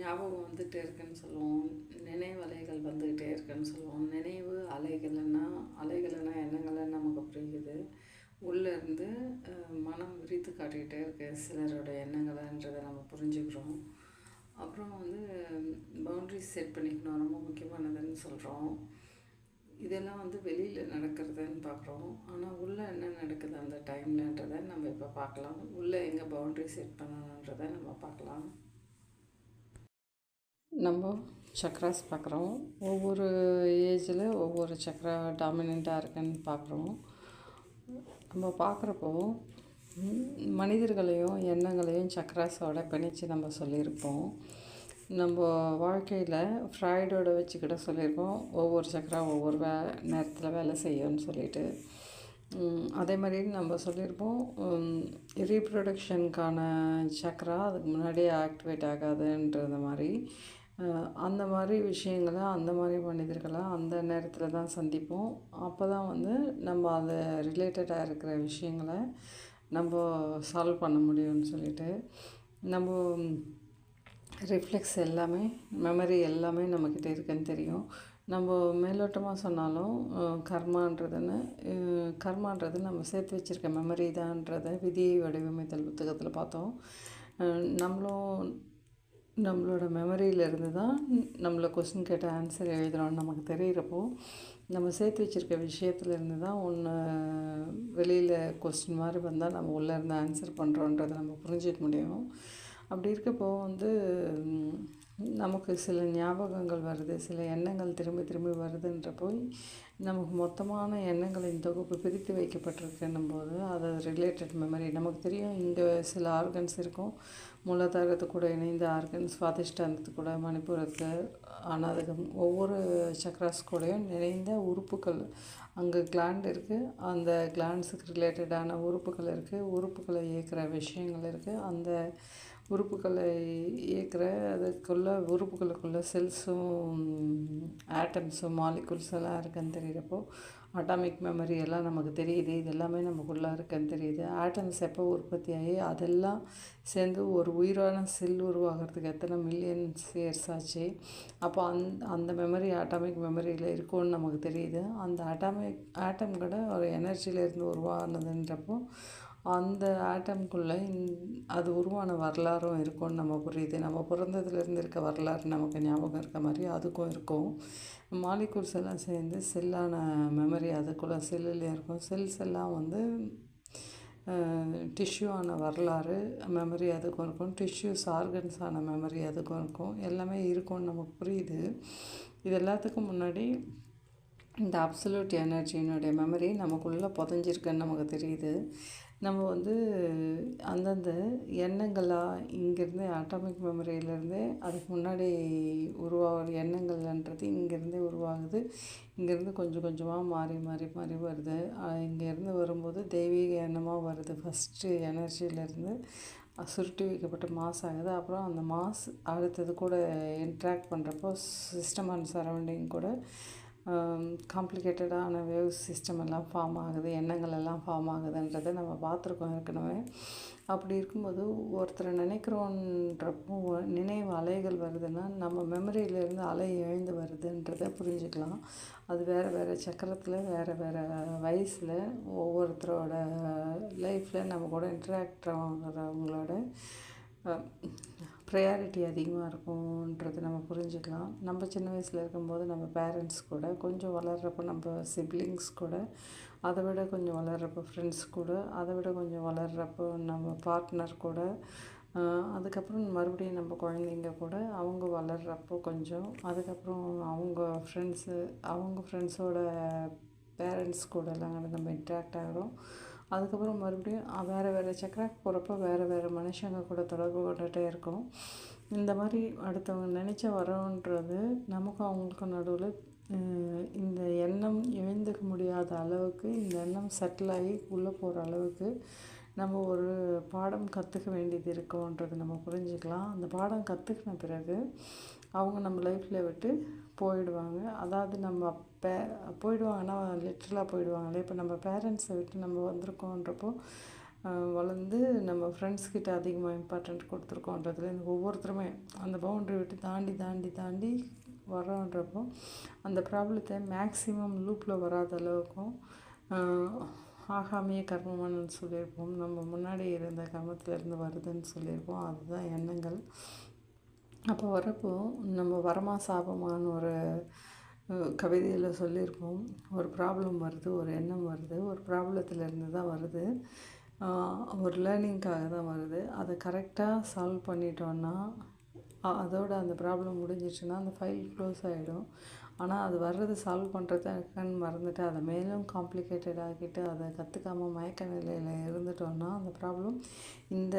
ஞாபகம் வந்துகிட்டே இருக்குன்னு சொல்லுவோம். நினைவு அலைகள் வந்துக்கிட்டே இருக்குன்னு சொல்லுவோம். நினைவு அலைகள்னா அலைகள்னா எண்ணங்களை நமக்கு புரியுது. உள்ளேருந்து மனம் விரித்து காட்டிக்கிட்டே இருக்கு சிலரோட எண்ணங்களைன்றதை நம்ம புரிஞ்சுக்கிறோம். அப்புறம் வந்து பவுண்ட்ரிஸ் செட் பண்ணிக்கணும். ரொம்ப முக்கியமானதுன்னு சொல்கிறோம் இதெல்லாம் வந்து வெளியில் நடக்கிறதுன்னு பார்க்குறோம். ஆனால் உள்ளே என்ன நடக்குது அந்த டைம்லன்றதை நம்ம இப்போ பார்க்கலாம். உள்ளே எங்கே பவுண்ட்ரி செட் பண்ணணுன்றதை நம்ம பார்க்கலாம். நம்ம சக்ராஸ் பார்க்குறோம். ஒவ்வொரு ஏஜில் ஒவ்வொரு சக்ரா டாமினண்ட்டாக இருக்குன்னு பார்க்குறோம். நம்ம பார்க்குறப்போ மனிதர்களையும் எண்ணங்களையும் சக்ராஸோட பிணைச்சு நம்ம சொல்லியிருப்போம். நம்ம வாழ்க்கையில் ஃப்ராய்டோட வச்சுக்கிட்ட சொல்லியிருக்கோம். ஒவ்வொரு சக்கரா ஒவ்வொரு வே நேரத்தில் வேலை செய்யும்னு சொல்லிட்டு. அதே மாதிரி நம்ம சொல்லியிருப்போம் ரீப்ரொடக்ஷனுக்கான சக்கரா அதுக்கு முன்னாடியே ஆக்டிவேட் ஆகாதுன்றது மாதிரி அந்த மாதிரி விஷயங்களை அந்த மாதிரி மனிதர்களை அந்த நேரத்தில் தான் சந்திப்போம். அப்போ தான் வந்து நம்ம அதை ரிலேட்டடாக இருக்கிற விஷயங்களை நம்ம சால்வ் பண்ண முடியும்னு சொல்லிட்டு நம்ம ரிஃப்ளெக்ஸ் எல்லாமே மெமரி எல்லாமே நம்மக்கிட்ட இருக்குன்னு தெரியும். நம்ம மேலோட்டமாக சொன்னாலும் கர்மான்றதுன்னு கர்மான்றது நம்ம சேர்த்து வச்சுருக்க மெமரி தான்றதை விதியை வடிவமைத்தல் புத்தகத்தில் பார்த்தோம். நம்மளும் நம்மளோட மெமரியிலேருந்து தான் நம்மளை கொஸ்டின் கேட்ட ஆன்சர் எழுதுகிறோன்னு நமக்கு தெரிகிறப்போ நம்ம சேர்த்து வச்சுருக்க விஷயத்துலேருந்து தான் ஒன்று வெளியில் கொஸ்டின் மாதிரி வந்தால் நம்ம உள்ளே இருந்து ஆன்சர் பண்ணுறோன்றதை நம்ம புரிஞ்சிக்க முடியும். அப்படி இருக்கப்போ வந்து நமக்கு சில ஞாபகங்கள் வருது சில எண்ணங்கள் திரும்பி திரும்பி போய் நமக்கு மொத்தமான எண்ணங்களின் தொகுப்பு பிரித்து வைக்கப்பட்டிருக்குன்னும் போது அது ரிலேட்டட் மெமரி நமக்கு தெரியும் இங்கே சில ஆர்கன்ஸ் இருக்கும். மூலாதாரத்து கூட இணைந்த ஆர்கன்ஸ் சுவாதிஷ்டானத்து கூட மணிப்பூரத்தில் அனாதகம் ஒவ்வொரு சக்ராஸ் கூடயும் நிறைந்த உறுப்புகள் அங்கே கிளாண்ட் இருக்குது அந்த கிளாண்ட்ஸுக்கு ரிலேட்டடான உறுப்புகள் இருக்குது உறுப்புகளை இயக்கிற விஷயங்கள் இருக்குது அந்த உறுப்புகளை இயக்கிற அதுக்குள்ளே உறுப்புகளுக்குள்ள செல்ஸும் ஆட்டம்ஸும் மாலிகுல்ஸ் எல்லாம் இருக்குன்னு தெரிகிறப்போ அட்டாமிக் மெமரி எல்லாம் நமக்கு தெரியுது. இது எல்லாமே நமக்குள்ளே இருக்குன்னு தெரியுது. ஆட்டம்ஸ் எப்போ உற்பத்தி ஆகி அதெல்லாம் சேர்ந்து ஒரு உயிரான செல் உருவாகிறதுக்கு எத்தனை மில்லியன்ஸ் இயர்ஸ் ஆச்சு? அப்போ அந் அந்த மெமரி அட்டாமிக் மெமரியில் இருக்கும்னு நமக்கு தெரியுது. அந்த அட்டாமிக் ஆட்டம் கூட ஒரு எனர்ஜியிலேருந்து உருவானதுன்றப்போ அந்த ஆட்டம்குள்ளே அது உருவான வரலாறும் இருக்கும்னு நம்ம புரியுது. நம்ம பிறந்ததுலேருந்து இருக்க வரலாறு நமக்கு ஞாபகம் இருக்க மாதிரி அதுக்கும் இருக்கும். மாலிகூல்ஸ் எல்லாம் சேர்ந்து செல்லான மெமரி அதுக்குள்ளே செல்லுலேயும் இருக்கும். செல்ஸ் எல்லாம் வந்து டிஷ்யூவான வரலாறு மெமரி அதுக்கும் இருக்கும். டிஷ்யூஸ் ஆர்கன்ஸான மெமரி அதுக்கும் இருக்கும். எல்லாமே இருக்கும்னு நமக்கு புரியுது. இது எல்லாத்துக்கும் முன்னாடி இந்த அப்சல்யூட் எனர்ஜியினுடைய மெமரி நமக்குள்ளே புதஞ்சிருக்குன்னு நமக்கு தெரியுது. நம்ம வந்து அந்தந்த எண்ணங்களாக இங்கேருந்து ஆட்டாமிக் மெமரியிலேருந்தே அதுக்கு முன்னாடி உருவாகிற எண்ணங்கள்ன்றது இங்கேருந்தே உருவாகுது. இங்கேருந்து கொஞ்சம் கொஞ்சமாக மாறி மாறி மாறி வருது. இங்கேருந்து வரும்போது தெய்வீக எண்ணமாக வருது. ஃபஸ்ட்டு எனர்ஜியிலேருந்து சுருட்டி வைக்கப்பட்ட மாஸ் ஆகுது. அப்புறம் அந்த மாஸ் அடுத்தது கூட இன்ட்ராக்ட் பண்ணுறப்போ சிஸ்டம் அண்ட் சரௌண்டிங் கூட காம்ப்ளிகேட்டடான வேவ் சிஸ்டம் எல்லாம் ஃபார்ம் ஆகுது எண்ணங்கள் எல்லாம் ஃபார்ம் ஆகுதுன்றதை நம்ம பார்த்துருக்கோம் ஏற்கனவே. அப்படி இருக்கும்போது ஒருத்தரை நினைக்கிறோன்றப்போ நினைவு அலைகள் வருதுன்னா நம்ம மெமரியிலேருந்து அலை எழுந்து வருதுன்றதை புரிஞ்சுக்கலாம். அது வேறு வேறு சக்கரத்தில் வேறு வேறு வயசில் ஒவ்வொருத்தரோட லைஃப்பில் நம்ம கூட இன்ட்ராக்ட் ஆகிறவங்களோட ப்ரையாரிட்டி அதிகமாக இருக்கும்ன்றது நம்ம புரிஞ்சுக்கலாம். நம்ம சின்ன வயசில் இருக்கும்போது நம்ம பேரண்ட்ஸ் கூட கொஞ்சம் வளர்கிறப்ப நம்ம சிப்ளிங்ஸ் கூட அதை விட கொஞ்சம் வளர்கிறப்ப ஃப்ரெண்ட்ஸ் கூட அதை விட கொஞ்சம் வளர்கிறப்போ நம்ம பார்ட்னர் கூட அதுக்கப்புறம் மறுபடியும் நம்ம குழந்தைங்க கூட அவங்க வளர்கிறப்போ கொஞ்சம் அதுக்கப்புறம் அவங்க ஃப்ரெண்ட்ஸு அவங்க ஃப்ரெண்ட்ஸோட பேரண்ட்ஸ் கூடலாம் நம்ம இன்ட்ராக்ட் ஆகிறோம். அதுக்கப்புறம் மறுபடியும் வேறு வேறு சக்கராக்கு போகிறப்ப வேறு வேறு மனுஷங்க கூட தொடர்பு கொண்டுகிட்டே இருக்கோம். இந்த மாதிரி அடுத்தவங்க நினச்ச வரோன்றது நமக்கும் அவங்களுக்கும் நடுவில் இந்த எண்ணம் எழுந்துக்க முடியாத அளவுக்கு இந்த எண்ணம் செட்டில் ஆகி உள்ளே போகிற அளவுக்கு நம்ம ஒரு பாடம் கற்றுக்க வேண்டியது இருக்கோன்றது நம்ம புரிஞ்சுக்கலாம். அந்த பாடம் கற்றுக்கின பிறகு அவங்க நம்ம லைஃப்பில் விட்டு போயிடுவாங்க. அதாவது நம்ம பே போயிடுவாங்கன்னா லிட்ரலாக போயிடுவாங்களே. இப்போ நம்ம பேரண்ட்ஸை விட்டு நம்ம வந்திருக்கோன்றப்போ வளர்ந்து நம்ம ஃப்ரெண்ட்ஸ் கிட்ட அதிகமாக இம்பார்ட்டண்ட் கொடுத்துருக்கோன்றதுலேருந்து ஒவ்வொருத்தருமே அந்த பவுண்ட்ரி விட்டு தாண்டி தாண்டி தாண்டி வரோன்றப்போ அந்த ப்ராப்ளத்தை மேக்ஸிமம் லூப்பில் வராத அளவுக்கும் ஆகாமிய கர்மமானு சொல்லியிருப்போம். நம்ம முன்னாடி இருந்த கர்மத்திலேருந்து வருதுன்னு சொல்லியிருப்போம். அதுதான் எண்ணங்கள். அப்போ வரப்போ நம்ம வரமா சாபமான்னு ஒரு கவிதையில் சொல்லியிருப்போம். ஒரு ப்ராப்ளம் வருது ஒரு எண்ணம் வருது ஒரு ப்ராப்ளத்துலேருந்து தான் வருது. ஒரு லேர்னிங்க்காக தான் வருது. அதை கரெக்டாக சால்வ் பண்ணிட்டோன்னா அதோட அந்த ப்ராப்ளம் முடிஞ்சிச்சுன்னா அந்த ஃபைல் க்ளோஸ் ஆகிடும் ஆனால் அது வர்றது சால்வ் பண்ணுறதுக்குன்னு மறந்துட்டு அதை மேலும் காம்ப்ளிகேட்டட் ஆக்கிட்டு அதை கற்றுக்காம மயக்க நிலையில் இருந்துட்டோன்னா அந்த ப்ராப்ளம் இந்த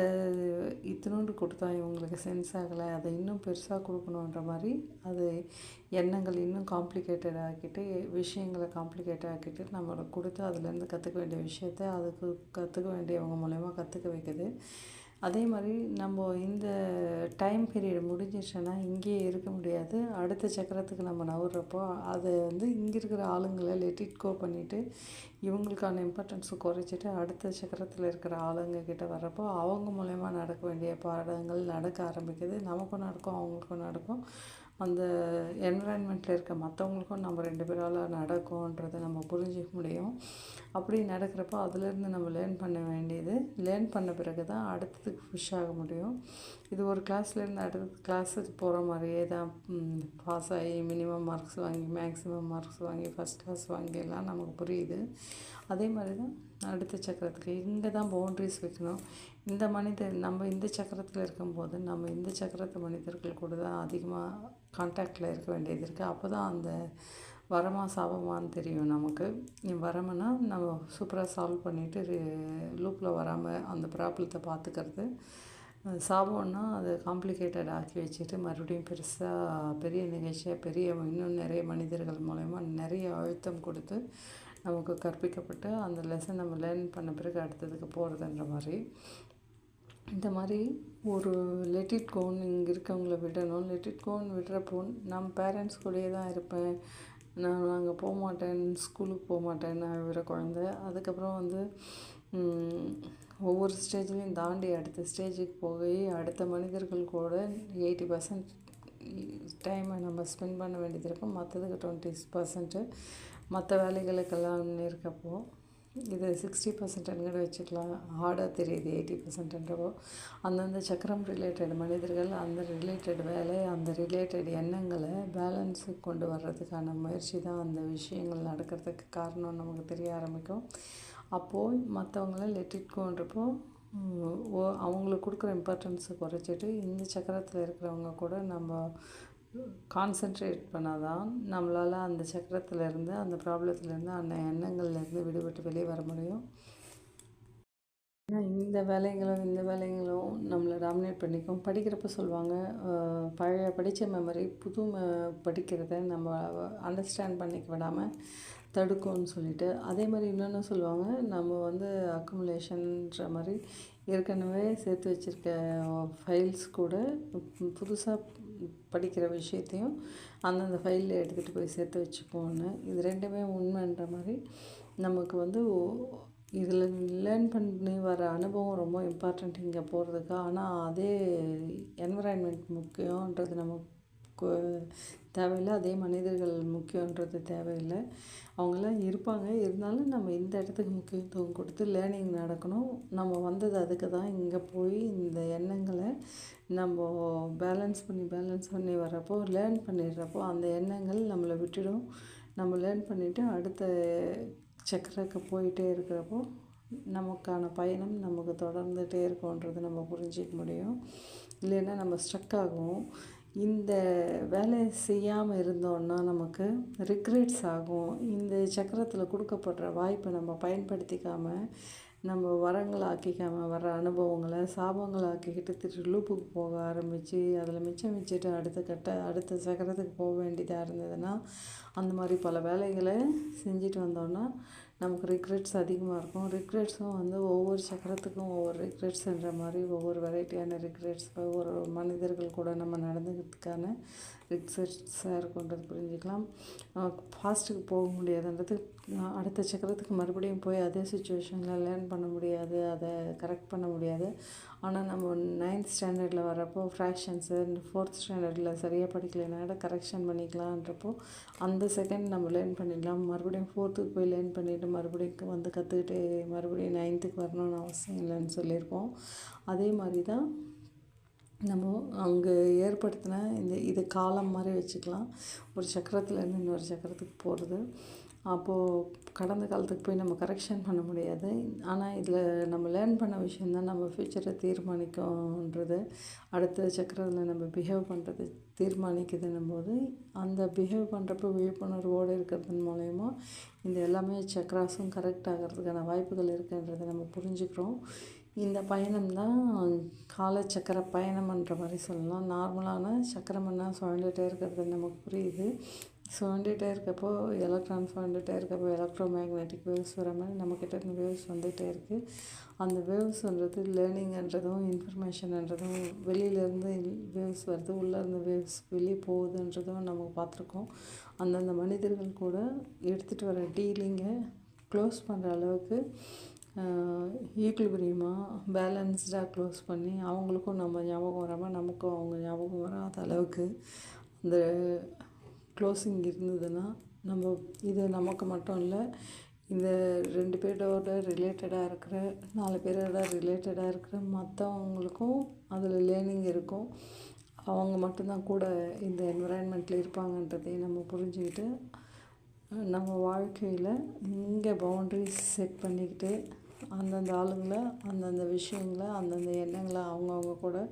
இத்தினோண்டு கொடுத்தா இவங்களுக்கு சென்ஸ் ஆகலை. அதை இன்னும் பெருசாக கொடுக்கணுன்ற மாதிரி அது எண்ணங்கள் இன்னும் காம்ப்ளிகேட்டட் ஆக்கிட்டு விஷயங்களை காம்ப்ளிகேட் ஆக்கிட்டு நம்மளை கொடுத்து அதுலேருந்து கற்றுக்க வேண்டிய விஷயத்த அதுக்கு கற்றுக்க வேண்டியவங்க மூலயமா கற்றுக்க வைக்குது. அதே மாதிரி நம்ம இந்த டைம் பீரியட் முடிஞ்சிச்சுன்னா இங்கேயே இருக்க முடியாது. அடுத்த சக்கரத்துக்கு நம்ம நவுறப்போ அதை வந்து இங்கே இருக்கிற ஆளுங்களை லெட் இட் கோ பண்ணிவிட்டு இவங்களுக்கான இம்பார்ட்டன்ஸை குறைச்சிட்டு அடுத்த சக்கரத்தில் இருக்கிற ஆளுங்க கிட்ட வர்றப்போ அவங்க மூலயமா நடக்க வேண்டிய பாடங்கள் நடக்க ஆரம்பிக்குது. நமக்கும் நடக்கும் அவங்களுக்கும் நடக்கும். அந்த என்விரான்மெண்ட்டில் இருக்க மற்றவங்களுக்கும் நம்ம ரெண்டு பேரால் நடக்கும்ன்றதை நம்ம புரிஞ்சிக்க முடியும். அப்படி நடக்கிறப்போ அதுலேருந்து நம்ம லேர்ன் பண்ண வேண்டியது லேர்ன் பண்ண பிறகு தான் அடுத்ததுக்கு ஃபிஷ் ஆக முடியும். இது ஒரு கிளாஸ்லேருந்து அடுத்த கிளாஸுக்கு போகிற மாதிரியே தான். பாஸ் ஆகி மினிமம் மார்க்ஸ் வாங்கி மேக்ஸிமம் மார்க்ஸ் வாங்கி ஃபஸ்ட் கிளாஸ் வாங்கி எல்லாம் நமக்கு புரியுது. அதே மாதிரி தான் அடுத்த சக்கரத்துக்கு இங்கே தான் பவுண்ட்ரிஸ் வைக்கணும். இந்த மனிதர் நம்ம இந்த சக்கரத்தில் இருக்கும்போது நம்ம இந்த சக்கரத்து மனிதர்கள் கூட தான் அதிகமாக கான்டாக்டில் இருக்க வேண்டியது இருக்குது அப்போ தான் அந்த வரமா சாபமானு தெரியும் நமக்கு. வரமுன்னா நம்ம சூப்பராக சால்வ் பண்ணிவிட்டு லூப்பில் வராமல் அந்த ப்ராப்ளத்தை பார்த்துக்கிறது. சாபம்னா அது காம்ப்ளிகேட்டட் ஆக்கி வச்சுட்டு மறுபடியும் பெருசாக பெரிய நிகழ்ச்சியாக பெரிய இன்னும் நிறைய மனிதர்கள் மூலயமா நிறைய அழுத்தம் கொடுத்து நமக்கு கற்பிக்கப்பட்டு அந்த லெசன் நம்ம லேர்ன் பண்ண பிறகு அடுத்ததுக்கு போகிறதுன்ற மாதிரி. இந்த மாதிரி ஒரு லெட்டிட் கோன் இங்கே இருக்கவங்கள விடணும். லெட்டிட் கோன் விடுறப்போ நம்ம பேரண்ட்ஸ் கூடயே தான் இருப்பேன். நான் அங்கே போக மாட்டேன் ஸ்கூலுக்கு போக மாட்டேன் நான் விட குழந்த. அதுக்கப்புறம் வந்து ஒவ்வொரு ஸ்டேஜ்லேயும் தாண்டி அடுத்த ஸ்டேஜுக்கு போய் அடுத்த மனிதர்கள் கூட எயிட்டி பர்சன்ட் டைமை நம்ம ஸ்பெண்ட் பண்ண வேண்டியது இருக்கும் மற்றதுக்கு டுவெண்ட்டி பர்சன்ட்டு மற்ற வேலைகளுக்கெல்லாம் இருக்கப்போ இது சிக்ஸ்டி பர்சன்ட்னு கூட வச்சுக்கலாம். ஹார்டாக தெரியுது எயிட்டி பர்சன்ட்ன்றப்போ அந்தந்த சக்கரம் ரிலேட்டட் மனிதர்கள் அந்த ரிலேட்டட் வேலை அந்த ரிலேட்டட் எண்ணங்களை பேலன்ஸுக்கு கொண்டு வர்றதுக்கான முயற்சி தான் அந்த விஷயங்கள் நடக்கிறதுக்கு காரணம் நமக்கு தெரிய ஆரம்பிக்கும். அப்போது மற்றவங்கள லெட்டிட்கோன்றப்போ ஓ அவங்களுக்கு கொடுக்குற இம்பார்ட்டன்ஸை குறைச்சிட்டு இந்த சக்கரத்தில் இருக்கிறவங்க கூட நம்ம கான்சென்ட்ரேட் பண்ணால் தான் நம்மளால் அந்த சக்கரத்துலேருந்து அந்த ப்ராப்ளத்துலேருந்து அந்த எண்ணங்கள்லேருந்து விடுபட்டு வெளியே வர முடியும். இந்த வேலைகளும் இந்த வேலைகளும் நம்மளை டாமினேட் பண்ணிக்கும். படிக்கிறப்ப சொல்லுவாங்க பழைய படித்த மெமரி புது படிக்கிறத நம்ம அண்டர்ஸ்டாண்ட் பண்ணிக்க விடாமல் தடுக்கும்னு சொல்லிட்டு. அதே மாதிரி இன்னொன்று சொல்லுவாங்க நம்ம வந்து அக்குமுலேஷன்ற மாதிரி ஏற்கனவே சேர்த்து வச்சுருக்க ஃபைல்ஸ் கூட புதுசாக படிக்கிற விஷயத்தையும் அந்தந்த ஃபைலில் எடுத்துகிட்டு போய் சேர்த்து வச்சுப்போன்னு இது ரெண்டுமே உண்மைன்ற மாதிரி நமக்கு வந்து இதில் லேர்ன் பண்ணி வர அனுபவம் ரொம்ப இம்பார்ட்டண்ட் இங்கே போகிறதுக்கு ஆனால் அதே என்விரான்மெண்ட் முக்கியன்றது நமக்கு தேவையில்லை. அதே மனிதர்கள் முக்கியன்றது தேவையில்லை. அவங்களாம் இருப்பாங்க. இருந்தாலும் நம்ம இந்த இடத்துக்கு முக்கியத்துவம் கொடுத்து லேர்னிங் நடக்கணும். நம்ம வந்தது அதுக்கு தான். இங்கே போய் இந்த எண்ணங்களை நம்ம பேலன்ஸ் பண்ணி பேலன்ஸ் பண்ணி வர்றப்போ லேர்ன் பண்ணிடுறப்போ அந்த எண்ணங்கள் நம்மளை விட்டுடும். நம்ம லேர்ன் பண்ணிவிட்டு அடுத்த சக்கரக்கு போயிட்டே இருக்கிறப்போ நமக்கான பயணம் நமக்கு தொடர்ந்துகிட்டே இருக்கும்ன்றது நம்ம புரிஞ்சிக்க முடியும். இல்லைன்னா நம்ம ஸ்ட்ரக் ஆகும். இந்த வேலையை செய்யாமல் இருந்தோன்னா நமக்கு ரிக்ரெட்ஸ் ஆகும். இந்த சக்கரத்தில் கொடுக்கப்படுற வாய்ப்பை நம்ம பயன்படுத்திக்காமல் நம்ம வரங்களை ஆக்கிக்காமல் வர அனுபவங்களை சாபங்களை ஆக்கிக்கிட்டு திரு லூப்புக்கு போக ஆரம்பித்து அதில் மிச்சம் வச்சுட்டு அடுத்த கட்ட அடுத்த சக்கரத்துக்கு போக வேண்டியதாக இருந்ததுன்னா அந்த மாதிரி பல வேலைகளை செஞ்சுட்டு வந்தோன்னா நமக்கு ரிக்ரெட்ஸ் அதிகமாக இருக்கும். ரிக்ரெட்ஸும் வந்து ஒவ்வொரு சக்கரத்துக்கும் ஒவ்வொரு ரிக்ரெட்ஸ்ன்ற மாதிரி ஒவ்வொரு வெரைட்டியான ரிக்ரெட்ஸ் ஒவ்வொரு மனிதர்கள் கூட நம்ம நடந்துக்கிறதுக்கான ரிக்ரெட்ஸாக இருக்குன்றது புரிஞ்சுக்கலாம். ஃபாஸ்ட்டுக்கு போக முடியாதுன்றது அடுத்த சக்கரத்துக்கு மறுபடியும் போய் அதே சுச்சுவேஷனில் லேர்ன் பண்ண முடியாது அதை கரெக்ட் பண்ண முடியாது. ஆனால் நம்ம நைன்த் ஸ்டாண்டர்டில் வரப்போ ஃப்ராக்ஷன்ஸு ஃபோர்த் ஸ்டாண்டர்டில் சரியாக படிக்கலைனால கரெக்ஷன் பண்ணிக்கலான்றப்போ அந்த செகண்ட் நம்ம லேர்ன் பண்ணிடலாம். மறுபடியும் ஃபோர்த்துக்கு போய் லேர்ன் பண்ணிவிட்டு மறுபடியும் வந்து கற்றுக்கிட்டு மறுபடியும் நைன்த்துக்கு வரணும்னு அவசியம் இல்லைன்னு சொல்லியிருக்கோம். அதே மாதிரி தான் நம்ம அங்கே ஏற்படுத்தின இந்த இது காலம் மாதிரி வச்சுக்கலாம். ஒரு சக்கரத்துலேருந்து இன்னொரு சக்கரத்துக்கு போகிறது அப்போது கடந்த காலத்துக்கு போய் நம்ம கரெக்ஷன் பண்ண முடியாது. ஆனால் இதில் நம்ம லேர்ன் பண்ண விஷயந்தான் நம்ம ஃப்யூச்சரை தீர்மானிக்கும்ன்றது. அடுத்த சக்கரத்தில் நம்ம பிஹேவ் பண்ணுறது தீர்மானிக்குதுன்னும் போது அந்த பிஹேவ் பண்ணுறப்ப விழிப்புணர்வோடு இருக்கிறதன் மூலயமா இந்த எல்லாமே சக்கராஸும் கரெக்ட் ஆகிறதுக்கான வாய்ப்புகள் இருக்குன்றதை நம்ம புரிஞ்சுக்கிறோம். இந்த பயணம் தான் காலச்சக்கர பயணம்ன்ற மாதிரி சொல்லலாம். நார்மலான சக்கரம்னா சுழண்டுகிட்டே இருக்கிறது நமக்கு புரியுது. சுழண்டுகிட்டே இருக்கப்போ எலக்ட்ரான் சுழண்டுகிட்டே இருக்கப்போ எலக்ட்ரோ மேக்னெட்டிக் வேவ்ஸ் வர மாதிரி நம்மக்கிட்ட இருந்து வேவ்ஸ் வந்துகிட்டே இருக்குது அந்த வேவ்ஸ்ன்றது லேர்னிங்ன்றதும் இன்ஃபர்மேஷன்ன்றதும் வெளியிலேருந்து வேவ்ஸ் வருது உள்ளேருந்து வேவ்ஸ் வெளியே போகுதுன்றதும் நம்ம பார்த்துருக்கோம். அந்தந்த மனிதர்கள் கூட எடுத்துகிட்டு வர டீலிங்கை க்ளோஸ் பண்ணுற அளவுக்கு ஈக்குலிபிரியமாக பேலன்ஸ்டாக க்ளோஸ் பண்ணி அவங்களுக்கும் நம்ம ஞாபகம் வராமல் நமக்கும் அவங்க ஞாபகம் வராத அளவுக்கு அந்த க்ளோஸிங் இருந்ததுன்னா நம்ம இது நமக்கு மட்டும் இல்லை இந்த ரெண்டு பேரோட ரிலேட்டடாக இருக்கிற நாலு பேரோட ரிலேட்டடாக இருக்கிற மற்றவங்களுக்கும் அதில் லேர்னிங் இருக்கும். அவங்க மட்டும்தான் கூட இந்த என்விரான்மெண்ட்டில் இருப்பாங்கன்றதையும் நம்ம புரிஞ்சுக்கிட்டு நம்ம வாழ்க்கையில் இங்கே பவுண்ட்ரிஸ் செட் பண்ணிக்கிட்டு அந்தந்த ஆளுங்களை அந்தந்த விஷயங்களை அந்தந்த எண்ணங்களை அவங்கவுங்க கூட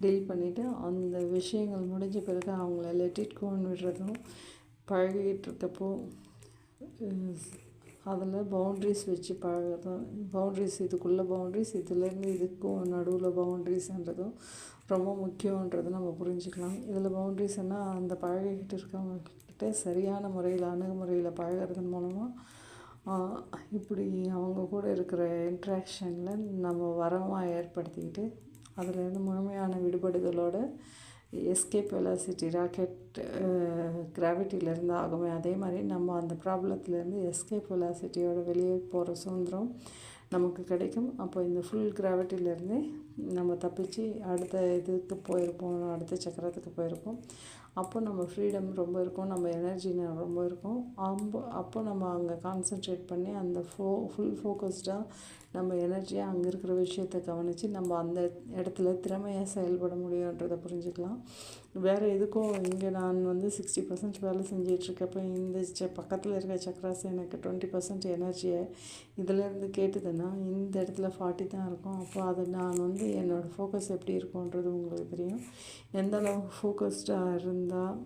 டீல் பண்ணிவிட்டு அந்த விஷயங்கள் முடிஞ்ச பிறகு அவங்கள லெட்டிட் கோன் விடுறதும் பழகிட்டு இருக்கப்போ அதில் பவுண்ட்ரிஸ் வச்சு பழகிறதும் பவுண்ட்ரிஸ் இதுக்குள்ளே பவுண்ட்ரிஸ் இதுலேருந்து இதுக்கும் நடுவில் பவுண்ட்ரிஸ்ன்றதும் ரொம்ப முக்கியன்றதை நம்ம புரிஞ்சுக்கலாம். இதில் பவுண்ட்ரிஸ்னால் அந்த பழகிக்கிட்டு இருக்கவங்கக்கிட்ட சரியான முறையில் அணுகுமுறையில் பழகிறதன் மூலமாக இப்படி அவங்க கூட இருக்கிற இன்ட்ராக்ஷனில் நம்ம வரமாக ஏற்படுத்திக்கிட்டு அதுலேருந்து முழுமையான விடுபடுதலோட எஸ்கேப் வெலாசிட்டி ராக்கெட் கிராவிட்டியிலேருந்து ஆகுமே. அதே மாதிரி நம்ம அந்த ப்ராப்ளத்துலேருந்து எஸ்கேப் வெலாசிட்டியோட வெளியே போகிற சுதந்திரம் நமக்கு கிடைக்கும். அப்போ இந்த ஃபுல் கிராவிட்டியிலேருந்து நம்ம தப்பிச்சு அடுத்த இதுக்கு போயிருப்போம் அடுத்த சக்கரத்துக்கு போயிருப்போம். அப்போ நம்ம ஃப்ரீடம் ரொம்ப இருக்கும் நம்ம எனர்ஜி ரொம்ப இருக்கும். அப்போ அப்போ நம்ம அங்கே கான்சென்ட்ரேட் பண்ணி அந்த ஃபோ ஃபுல் ஃபோக்கஸ்டாக நம்ம எனர்ஜியாக அங்கே இருக்கிற விஷயத்த கவனித்து நம்ம அந்த இடத்துல திறமையாக செயல்பட முடியுன்றதை புரிஞ்சுக்கலாம். வேறு எதுக்கும் இங்கே நான் வந்து சிக்ஸ்டி பர்சன்ட் வேலை செஞ்சிகிட்ருக்கப்போ இந்த ச பக்கத்தில் இருக்க சக்கராஸ் எனக்கு டுவெண்ட்டி பர்சன்ட் எனர்ஜியை இதிலேருந்து கேட்டுதுன்னா இந்த இடத்துல ஃபார்ட்டி தான் இருக்கும். அப்போ அதை நான் வந்து என்னோடய ஃபோக்கஸ் எப்படி இருக்கும்ன்றது உங்களுக்கு தெரியும். எந்த அளவுக்கு ஃபோக்கஸ்டாக இருந்தால்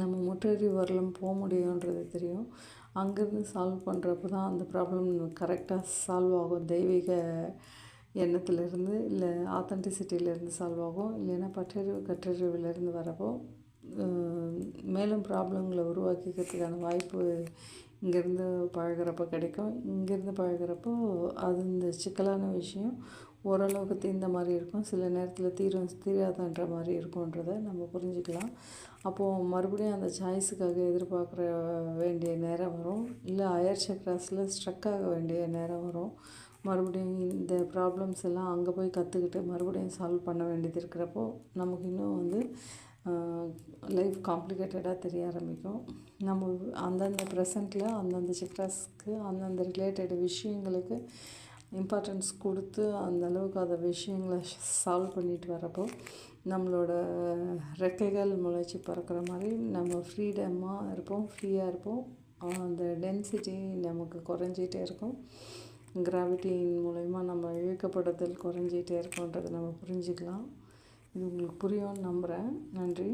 நம்ம முற்றறி வரலும் போக முடியுன்றது தெரியும். அங்கேருந்து சால்வ் பண்ணுறப்ப தான் அந்த ப்ராப்ளம் கரெக்டாக சால்வ் ஆகும். தெய்வீக எண்ணத்துலேருந்து இல்லை ஆத்தென்டிசிட்டியிலேருந்து சால்வ் ஆகும். இல்லைன்னா பற்றறிவு கற்றறிவுலேருந்து வரப்போ மேலும் ப்ராப்ளங்களை உருவாக்கிக்கிறதுக்கான வாய்ப்பு இங்கேருந்து பழகிறப்ப கிடைக்கும். இங்கேருந்து பழகிறப்போ அது இந்த சிக்கலான விஷயம். ஓரளவுக்கு தீர்ந்த மாதிரி இருக்கும். சில நேரத்தில் தீரும் தீராதன்ற மாதிரி இருக்கும்ன்றதை நம்ம புரிஞ்சுக்கலாம். அப்போது மறுபடியும் அந்த சாய்ஸுக்காக எதிர்பார்க்குற வேண்டிய நேரம் வரும். இல்லை அயர் சக்ராஸில் ஸ்ட்ரக் ஆக வேண்டிய நேரம் வரும். மறுபடியும் இந்த ப்ராப்ளம்ஸ் எல்லாம் அங்கே போய் கற்றுக்கிட்டு மறுபடியும் சால்வ் பண்ண வேண்டியது இருக்கிறப்போ நமக்கு இன்னும் வந்து லைஃப் காம்ப்ளிகேட்டடாக தெரிய ஆரம்பிக்கும். நம்ம அந்தந்த ப்ரெசண்ட்டில் அந்தந்த சக்ராஸ்க்கு அந்தந்த ரிலேட்டட் விஷயங்களுக்கு இம்பார்ட்டன்ஸ் கொடுத்து அந்த அளவுக்கு அதை விஷயங்களை சால்வ் பண்ணிட்டு வரப்போ நம்மளோட ரெக்கைகள் முளைச்சி பறக்கிற மாதிரி நம்ம ஃப்ரீடமாக இருப்போம் ஃப்ரீயாக இருப்போம். அந்த டென்சிட்டி நமக்கு குறைஞ்சிட்டே இருக்கும். கிராவிட்டியின் மூலயமா நம்ம இழுக்கப்படுதல் குறைஞ்சிட்டே இருக்கோன்றதை நம்ம புரிஞ்சுக்கலாம். இது உங்களுக்கு புரியும்னு நம்புகிறேன் நன்றி.